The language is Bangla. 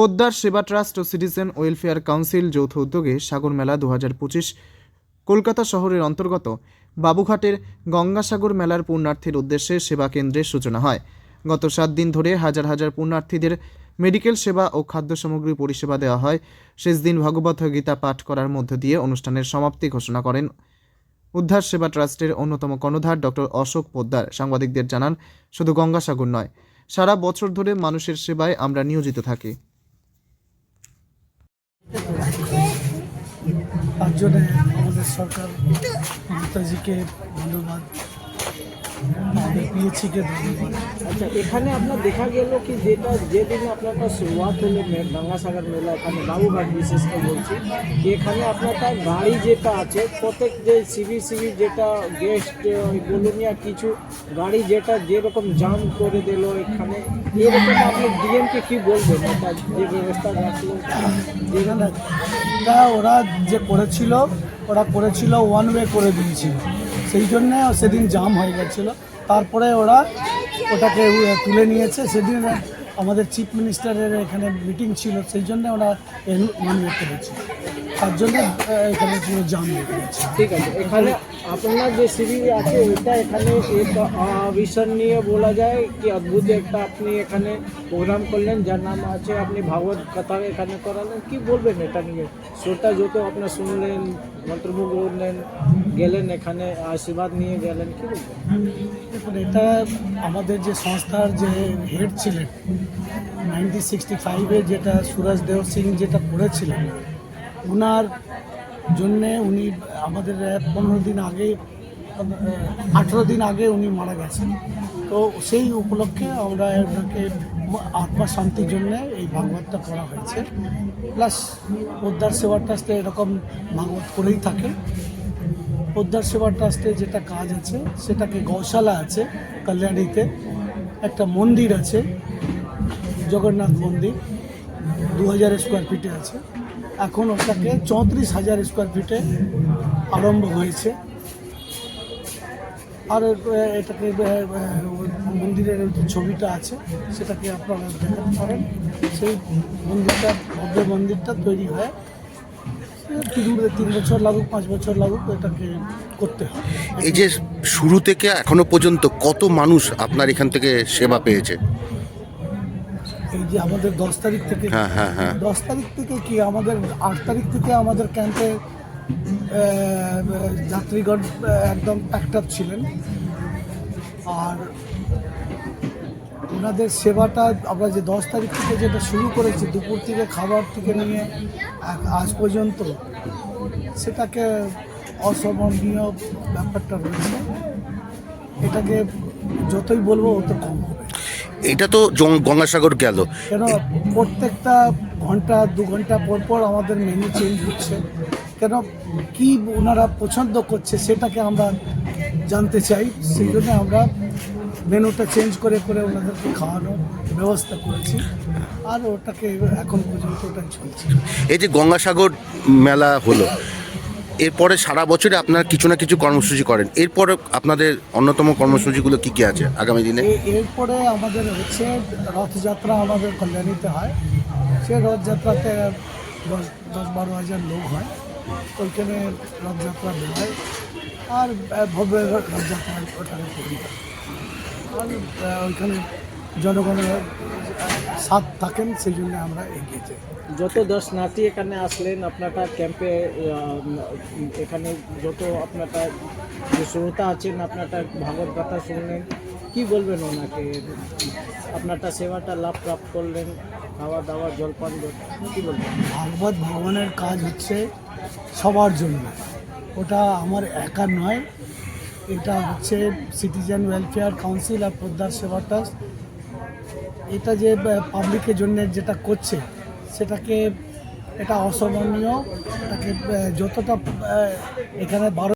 পোদ্দার সেবা ট্রাস্ট ও সিটিজেন ওয়েলফেয়ার কাউন্সিল যৌথ উদ্যোগে সাগর মেলা দু হাজার পঁচিশ কলকাতা শহরের অন্তর্গত বাবুঘাটের গঙ্গাসাগর মেলার পুণ্যার্থীর উদ্দেশ্যে সেবা কেন্দ্রের সূচনা হয়। গত সাত দিন ধরে হাজার হাজার পুণ্যার্থীদের মেডিকেল সেবা ও খাদ্য সামগ্রী পরিষেবা দেওয়া হয়। শেষ দিন ভগবত গীতা পাঠ করার মধ্য দিয়ে অনুষ্ঠানের সমাপ্তি ঘোষণা করেন উদ্ধার সেবা ট্রাস্টের অন্যতম কর্ণধার ডক্টর অশোক পোদ্দার। সাংবাদিকদের জানান, শুধু গঙ্গাসাগর নয়, সারা বছর ধরে মানুষের সেবায় আমরা নিয়োজিত থাকি। তার জন্য আমাদের সরকার নেতাজিকে ধন্যবাদ আমাদের পিএইচিকে ধন্যবাদ। আচ্ছা এখানে আপনার দেখা গেল কি যেটা যেদিন আপনারটা শুরুয়াত হলো গঙ্গাসাগর মেলা, এখানে বাবুঘাট বিশেষ করে বলছি, এখানে আপনারটা গাড়ি যেটা আছে, প্রত্যেক যে সিবি সিবি যেটা গেস্ট বলুন ইয়া কিছু গাড়ি যেটা যেরকম জাম করে দিল এখানে, এরকম আপনি ডিএমকে কি বলবেন? এটা যে ব্যবস্থা রাখল, যেখানে ওরা যে করেছিল, ওরা করেছিল ওয়ান ওয়ে করে দিয়েছিল। সেই জন্যে সেদিন জাম হয়ে গেছিল। তারপরে ওরা ওটাকে তুলে নিয়েছে। সেদিন আমাদের চিফ মিনিস্টারের এখানে মিটিং ছিল। সেই জন্যে ওরা ওয়ে করেছে তার জন্য এখানে জাম ঠিক আছে এখানে আপনার যে সিবি আছে এটা এখানে এক বিষয় নিয়ে বলা যায়। কি অদ্ভুত একটা আপনি এখানে প্রোগ্রাম করলেন যার নাম আছে আপনি ভাগবত কথা এখানে করালেন। কি বলবেন এটা নিয়ে? শ্রোতা যত আপনার শুনলেন মন্ত্রমুগ্ধ হলেন গেলেন এখানে আশীর্বাদ নিয়ে গেলেন কি বলবেন? এটা আমাদের যে সংস্থার যে হেড ছিলেন নাইনটিন সিক্সটি ফাইভে যেটা সুরজ দেও সিং যেটা করেছিলেন ওনার জন্যে উনি আমাদের পনেরো দিন আগে আঠেরো দিন আগে উনি মারা গেছেন। তো সেই উপলক্ষে আমরা ওনাকে আত্মা শান্তির জন্য এই ভাগবতটা করা হয়েছে। প্লাস উদ্ধার সেবা ট্রাস্টে এরকম ভাগবত করেই থাকে। উদ্ধার সেবা ট্রাস্টে যেটা কাজ আছে, সেটাকে গৌশালা আছে কল্যাণীতে। একটা মন্দির আছে, জগন্নাথ মন্দির, দু হাজার স্কোয়ার ফিটে আছে। এখন ওটাকে চৌত্রিশ হাজার স্কোয়ার ফিটে আরম্ভ হয়েছে। আর এটাকে মন্দিরের যে ছবিটা আছে, সেটাকে আপনারা দেখাতে পারেন। সেই মন্দিরটা, ভব্য মন্দিরটা তৈরি হয়। তিন বছর লাগুক, পাঁচ বছর লাগুক, এটাকে করতে হয়। এই যে শুরু থেকে এখনও পর্যন্ত কত মানুষ আপনার এখান থেকে সেবা পেয়েছে? এই যে আমাদের দশ তারিখ থেকে হ্যাঁ হ্যাঁ হ্যাঁ। দশ তারিখ থেকে কি আমাদের আট তারিখ থেকে আমাদের ক্যাম্পে যাত্রীগণ একদম প্যাকড আপ ছিলেন। আর ওনাদের সেবাটা আমরা যে দশ তারিখ থেকে যেটা শুরু করেছি দুপুর থেকে খাবার থেকে নিয়ে আজ পর্যন্ত সেটাকে অসমর্ণীয় ব্যাপারটা রয়েছে। এটাকে যতই বলব অত কম। এটা তো গঙ্গাসাগর গেল। কেন? প্রত্যেকটা ঘণ্টা দু ঘণ্টা পর পর আমাদের মেনু চেঞ্জ হচ্ছে। কেন? কি ওনারা পছন্দ করছে সেটাকে আমরা জানতে চাই। সেই জন্য আমরা মেনুটা চেঞ্জ করে করে ওনাদেরকে খাওয়ানোর ব্যবস্থা করেছি। আর ওটাকে এখন পর্যন্ত ওটাই চলছে। এই যে গঙ্গাসাগর মেলা হলো এরপরে সারা বছরে আপনারা কিছু না কিছু কর্মসূচি করেন। এরপরে আপনাদের অন্যতম কর্মসূচিগুলো কি কি আছে আগামী দিনে? এরপরে আমাদের হচ্ছে রথযাত্রা আমাদের কল্যাণীতে হয়। সে রথযাত্রাতে দশ দশ বারো হাজার লোক হয়। ওইখানে রথযাত্রা হয়। আর ভব্য রথযাত্রা ওখানে আর ওইখানে জনগণের সাথ থাকেন, সেই জন্য আমরা এগিয়ে যাই। যত দর্শনার্থী এখানে আসলেন, আপনারটা ক্যাম্পে এখানে যত আপনারটা যে শ্রোতা আছেন, আপনারটা ভাগবত কথা শুনলেন, কি বলবেন ওনাকে? আপনারটা সেবাটা লাভ প্রাপ্ত করলেন, খাওয়া দাওয়া, জলপান, কি বলবেন? ভাগবত ভগবানের কাজ হচ্ছে সবার জন্য। ওটা আমার একা নয়, এটা হচ্ছে সিটিজেন ওয়েলফেয়ার কাউন্সিল আর পোদ্দার সেবা ট্রাস্ট এটা যে পাবলিকের জন্য যেটা করছে সেটাকে এটা অসমনীয় এটাকে যতটা এখানে বারো